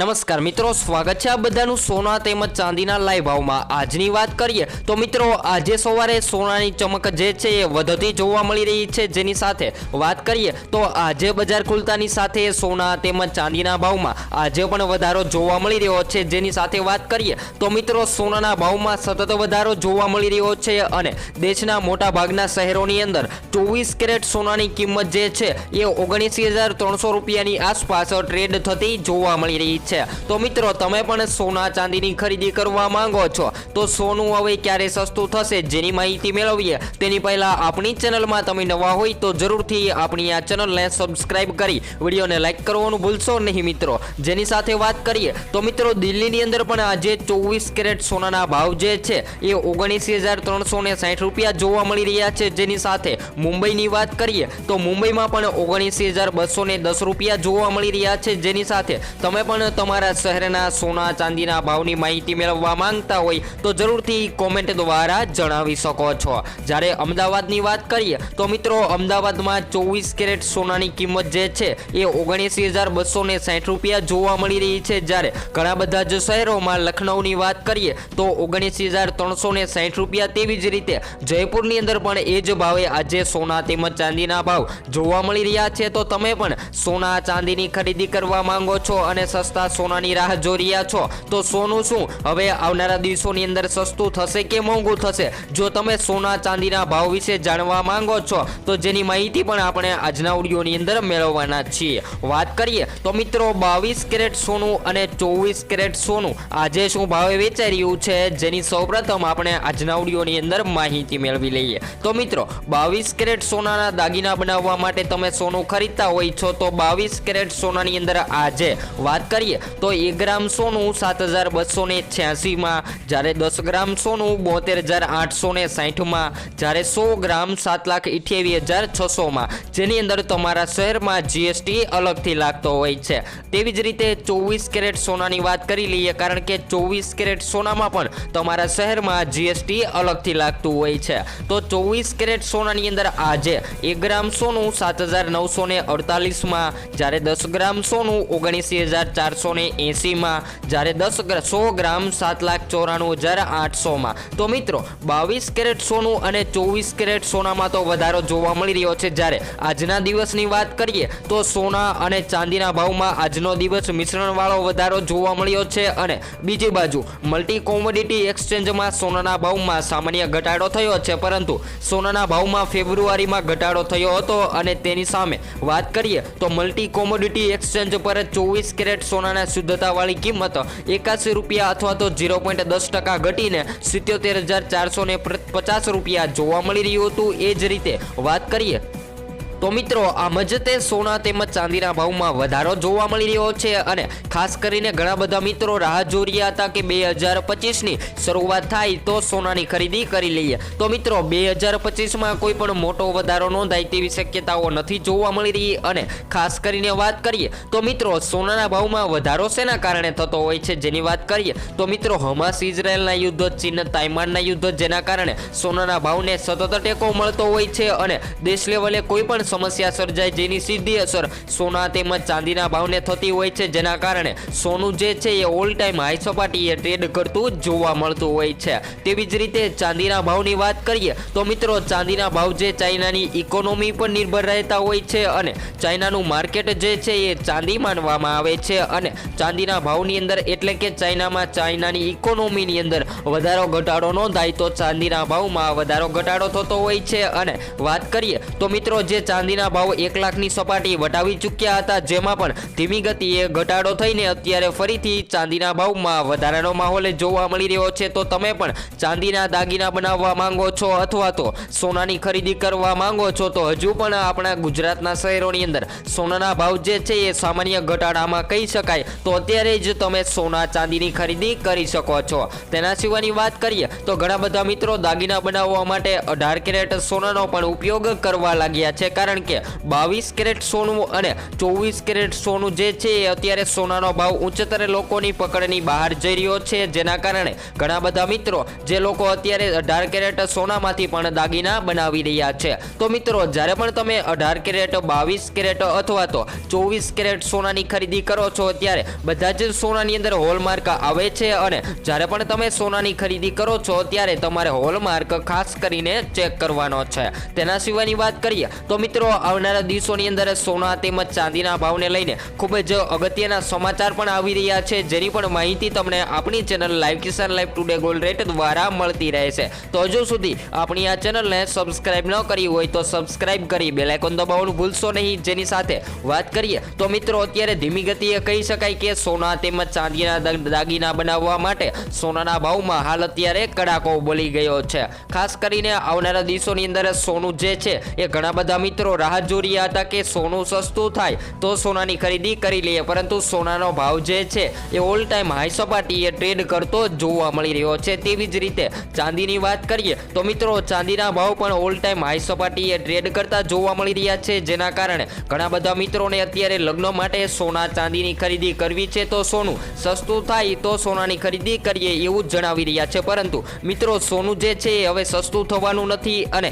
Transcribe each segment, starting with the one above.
નમસ્કાર મિત્રો, સ્વાગત છે આ બધાનું સોના તેમજ ચાંદીના લાઈવ ભાવમાં આજની વાત કરીએ તો મિત્રો, આજે સવારે સોનાની ચમક જે છે એ વધતી જોવા મળી રહી છે. જેની સાથે વાત કરીએ તો આજે બજાર ખુલતાની સાથે સોના તેમજ ચાંદીના ભાવમાં આજે પણ વધારો જોવા મળી રહ્યો છે. જેની સાથે વાત કરીએ તો મિત્રો, સોનાના ભાવમાં સતત વધારો જોવા મળી રહ્યો છે અને દેશના મોટા ભાગના શહેરોની અંદર ચોવીસ કેરેટ સોનાની કિંમત જે છે એ ઓગણીસી હજાર ત્રણસો રૂપિયાની આસપાસ ટ્રેડ થતી જોવા મળી રહી છે તો મિત્રો, તમે પણ સોના ચાંદીની ખરીદી કરવા માંગો છો. તો સોનું હવે ક્યારે સસ્તું થશે જેની માહિતી મેળવીએ. તેની પહેલા આપણી ચેનલમાં તમે નવા હોય તો જરૂરથી આપણી આ ચેનલને સબસ્ક્રાઇબ કરી વિડીયોને લાઈક કરવાનું ભૂલશો નહીં મિત્રો. જેની સાથે વાત કરીએ, તો મિત્રો, દિલ્હીની અંદર પણ આજે ચોવીસ કેરેટ સોનાના ભાવ જે છે, એ ઓગણીસ હજાર ત્રણસો ને સાઠ રૂપિયા જોવા મળી રહ્યા છે. જેની સાથે મુંબઈની વાત કરીએ, તો મુંબઈમાં પણ ઓગણીસી હજાર બસો દસ રૂપિયા જોવા મળી રહ્યા છે. જેની સાથે તમે પણ તમારા શહેરના સોના ચાંદીના ભાવની માહિતી મેળવવા માંગતા હોય તો જરૂરથી કોમેન્ટ દ્વારા જણાવી શકો છો. જ્યારે અમદાવાદની વાત કરીએ તો મિત્રો અમદાવાદમાં ચોવીસ કેરેટ સોનાની કિંમત જે છે એ ઓગણીસી હજાર બસો ને સાઠ રૂપિયા જોવા મળી રહી છે. જ્યારે ઘણા બધા જ શહેરોમાં લખનૌની વાત કરીએ તો ઓગણીસી હજાર ત્રણસો ને સાઠ રૂપિયા તેવી જ રીતે જયપુરની અંદર પણ એ જ ભાવે આજે સોના તેમજ ચાંદીના ભાવ જોવા મળી રહ્યા છે. તો તમે પણ સોના ચાંદીની ખરીદી કરવા માંગો છો અને સસ્તા સોનાની રાહ જોઈ રહ્યા છો. તો સોનું શું? હવે આવનારા દિવસોની અંદર સસ્તું થશે કે મોંઘું થશે? જો તમે સોના ચાંદીના ભાવ વિશે જાણવા માંગો છો, તો જેની માહિતી પણ આપણે આજના ઓડિયોની અંદર મેળવવાના છીએ. વાત કરીએ, તો મિત્રો, બાવીસ કેરેટ સોનું અને ચોવીસ કેરેટ સોનું. આજે શું ભાવે વેચાઈ રહ્યું છે? જેની સૌપ્રથમ આપણે આજના ઓડિયોની અંદર માહિતી મેળવી લઈએ. તો મિત્રો, બાવીસ કેરેટ સોનાના દાગીના બનાવવા માટે તમે સોનું ખરીદતા હોય છો, તો બાવીસ કેરેટ સોનાની અંદર આજે વાત કરીએ. તો એક ગ્રામ સોનું સાત હજાર બસો ને છ્યાસીમાં, જ્યારે દસ ગ્રામ સોનું બોતેર હજાર આઠસો ને સાહીઠમાં જ્યારે સો ગ્રામ સાત લાખ અઠ્યાવીસ હજાર છસોમાં. જેની અંદર તમારા શહેરમાં જીએસટી અલગથી લાગતો હોય છે. તેવી જ રીતે ચોવીસ કેરેટ સોનાની વાત કરી લઈએ, કારણ કે ચોવીસ કેરેટ સોનામાં પણ તમારા શહેરમાં જીએસટી અલગથી લાગતું હોય છે. તો ચોવીસ કેરેટ સોનાની અંદર આજે એક ગ્રામ સોનું સાત હજાર નવસો ને અડતાલીસમાં, જ્યારે દસ ગ્રામ સોનું ઓગણીસી હજાર ચારસો ને એંસીમાં જ્યારે દસ સો ગ્રામ સાત લાખ ચોરાણું હજાર આઠસોમાં. તો મિત્રો, બાવીસ કેરેટ સોનું અને ચોવીસ કેરેટ સોનામાં તો વધારો જોવા મળી રહ્યો છે. જ્યારે આજના દિવસની વાત કરીએ, તો સોના અને ચાંદીના ભાવમાં આજનો દિવસ મિશ્રણવાળો વધારો જોવા મળ્યો છે અને બીજી બાજુ મલ્ટી કોમોડિટી એક્સચેન્જમાં સોનાના ભાવમાં સામાન્ય ઘટાડો થયો છે. પરંતુ સોનાના ભાવમાં ફેબ્રુઆરીમાં ઘટાડો થયો હતો અને તેની સામે વાત કરીએ, તો મલ્ટી કોમોડિટી એક્સચેન્જ પર ચોવીસ કેરેટ સોનાના શુદ્ધતાવાળી કિંમત એકાસી રૂપિયા અથવા તો ઝીરો પોઈન્ટ દસ ટકા ઘટીને સિત્યોતેર હજાર ચારસો ને પચાસ રૂપિયા જોવા મળી રહ્યું હતું. એ જ રીતે વાત કરીએ તો મિત્રો, આમ જ તે સોના તેમજ ચાંદીના ભાવમાં વધારો જોવા મળી રહ્યો છે અને ખાસ કરીને ઘણા બધા મિત્રો રાહ જોઈ રહ્યા હતા કે બે હજાર પચીસની શરૂઆત થાય તો સોનાની ખરીદી કરી લઈએ. તો મિત્રો, બે હજાર પચીસમાં કોઈ પણ મોટો વધારો નોંધાય તેવી શક્યતાઓ નથી જોવા મળી રહી અને ખાસ કરીને વાત કરીએ તો મિત્રો, સોનાના ભાવમાં વધારો શેના કારણે થતો હોય છે જેની વાત કરીએ તો મિત્રો, હમાસ ઇઝરાયલના યુદ્ધ, ચીન તાઇમાનના યુદ્ધ જેના કારણે સોનાના ભાવને સતત ટેકો મળતો હોય છે અને દેશ લેવલે કોઈ પણ સમસ્યા સર્જાય જેની સીધી અસર સોના તેમજ ચાંદીના ભાવને થતી હોય છે, જેના કારણે સોનું જે છે એ ઓલ ટાઈમ હાઈ સપાટીએ ટ્રેડ કરતું જોવા મળતું હોય છે. તેવી જ રીતે ચાંદીના ભાવની વાત કરીએ તો મિત્રો, ચાંદીના ભાવ જે ચાઇનાની ઇકોનોમી પર નિર્ભર રહેતા હોય છે અને ચાઇનાનું માર્કેટ જે છે એ ચાંદી માનવામાં આવે છે અને ચાંદીના ભાવની અંદર એટલે કે ચાઇનામાં ચાઇનાની ઇકોનોમીની અંદર વધારો ઘટાડો નોંધાય તો ચાંદીના ભાવમાં વધારો ઘટાડો થતો હોય છે. અને વાત કરીએ તો મિત્રો, જે ચાંદીના ભાવ એક લાખની સપાટી વટાવી ચૂક્યા હતા, જેમાં પણ ધીમી ગતિએ ઘટાડો થઈને અત્યારે ફરીથી ચાંદીના ભાવમાં વધારાનો માહોલ જોવા મળી રહ્યો છે. તો તમે પણ ચાંદીના દાગીના બનાવવા માંગો છો અથવા તો સોનાની ખરીદી કરવા માંગો છો, તો હજુ પણ આપણા ગુજરાતના શહેરોની અંદર સોનાના ભાવ જે છે એ સામાન્ય ઘટાડામાં કહી શકાય. તો અત્યારે જ તમે સોના ચાંદીની ખરીદી કરી શકો છો. તેના સિવાયની વાત કરીએ, તો ઘણા બધા મિત્રો દાગીના બનાવવા માટે અઢાર કેરેટ સોનાનો પણ ઉપયોગ કરવા લાગ્યા છે, કારણ કારણ કે બાવીસ કેરેટ સોનું અને ચોવીસ કેરેટ સોનું જે છે એ અત્યારે સોનાનો ભાવ ઉચ્ચતરે લોકોની પકડની બહાર જઈ રહ્યો છે. જેના કારણે ઘણા બધા મિત્રો જે લોકો અત્યારે અઢાર કેરેટ સોનામાંથી પણ દાગીના બનાવી રહ્યા છે. તો મિત્રો, જ્યારે પણ તમે અઢાર કેરેટ, બાવીસ કેરેટ અથવા તો ચોવીસ કેરેટ સોનાની ખરીદી કરો છો, ત્યારે બધા જ સોનાની અંદર હોલમાર્ક આવે છે અને જ્યારે પણ તમે સોનાની ખરીદી કરો છો, ત્યારે તમારે હોલમાર્ક ખાસ કરીને ચેક કરવાનો છે. તેના સિવાયની વાત કરીએ તો મિત્રો આવનારા દિવસોની અંદર સોના તેમજ ચાંદીના ભાવને લઈને ખૂબ જ અગત્યના સમાચાર પણ આવી રહ્યા છે, જેની પણ માહિતી તમને આપણી channel live Kisan live today gold rate દ્વારા મળતી રહે છે. તો હજુ સુધી આપણી આ ચેનલને સબસ્ક્રાઈબ ન કરી હોય તો સબસ્ક્રાઇબ કરી બેલાઇકોન દબાવવાનું ભૂલશો નહીં. જેની સાથે વાત કરીએ તો મિત્રો, અત્યારે ધીમી ગતિએ કહી શકાય કે સોના તેમજ ચાંદીના દાગીના બનાવવા માટે સોનાના ભાવમાં હાલ અત્યારે કડાકો બોલી ગયો છે. ખાસ કરીને આવનારા દિવસોની અંદર સોનું જે છે એ ઘણા બધા મિત્રો રાહ જોઈ રહ્યા હતા કે સોનું સસ્તું થાય તો સોનાની ખરીદી કરી લઈએ. પરંતુ સોનાનો ભાવ જે છે એ ઓલ ટાઈમ હાઈ સપાટીએ ટ્રેડ કરતો જોવા મળી રહ્યો છે. તેવી જ રીતે ચાંદીની વાત કરીએ તો મિત્રો, ચાંદીના ભાવ પણ ઓલ ટાઈમ હાઈ સપાટીએ ટ્રેડ કરતા જોવા મળી રહ્યા છે. જેના કારણે ઘણા બધા મિત્રોને અત્યારે લગ્ન માટે સોના ચાંદીની ખરીદી કરવી છે તો સોનું સસ્તું થાય તો સોનાની ખરીદી કરીએ એવું જણાવી રહ્યા છે. પરંતુ મિત્રો, સોનું જે છે એ હવે સસ્તું થવાનું નથી અને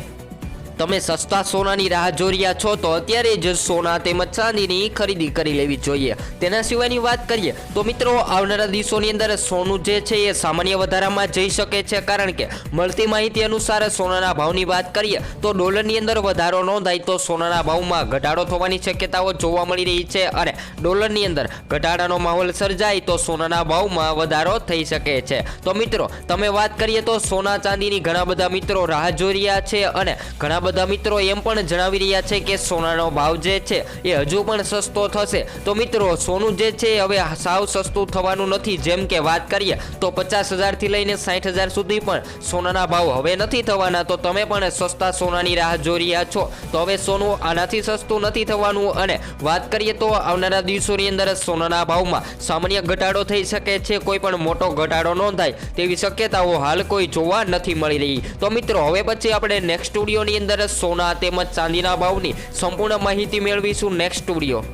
તમે સસ્તા સોનાની રાહ જોઈ રહ્યા છો, તો અત્યારે જ સોના તેમજ ચાંદીની ખરીદી કરી લેવી જોઈએ. તેના સિવાયની વાત કરીએ, તો મિત્રો, આવનારા દિવસોની અંદર સોનું જે છે એ સામાન્ય વધારામાં જઈ શકે છે, કારણ કે મળતી માહિતી અનુસાર સોનાના ભાવની વાત કરીએ, તો ડોલરની અંદર વધારો નોંધાય તો સોનાના ભાવમાં ઘટાડો થવાની શક્યતાઓ જોવા મળી રહી છે અને ડોલરની અંદર ઘટાડાનો માહોલ સર્જાય તો સોનાના ભાવમાં વધારો થઈ શકે છે. તો મિત્રો, તમે વાત કરીએ તો સોના ચાંદીની ઘણા બધા મિત્રો રાહ જોઈ રહ્યા છે અને ઘણા બધા મિત્રો એમ પણ જણાવી રહ્યા છે કે સોનાનો ભાવ જે છે એ હજુ પણ સસ્તો થશે. તો મિત્રો, સોનું જે છે હવે સાવ સસ્તું થવાનું નથી. જેમ કે વાત કરીએ, તો પચાસ હજારથી લઈને સાઠ હજાર સુધી પણ સોનાના ભાવ હવે નથી થવાના. તો તમે પણ સસ્તા સોનાની રાહ જોઈ રહ્યા છો. તો હવે સોનું આનાથી સસ્તું નથી થવાનું. અને વાત કરીએ તો આવનારા દિવસોની અંદર સોનાના ભાવમાં સામાન્ય ઘટાડો થઈ શકે છે. કોઈ પણ મોટો ઘટાડો નોંધાય તેવી શક્યતાઓ હાલ કોઈ જોવા નથી મળી રહી. તો મિત્રો, હવે પછી આપણે નેક્સ્ટ સ્ટુડિયોની સોના તેમજ ચાંદીના ભાવની સંપૂર્ણ માહિતી મેળવીશું નેક્સ્ટ સ્ટુડિયો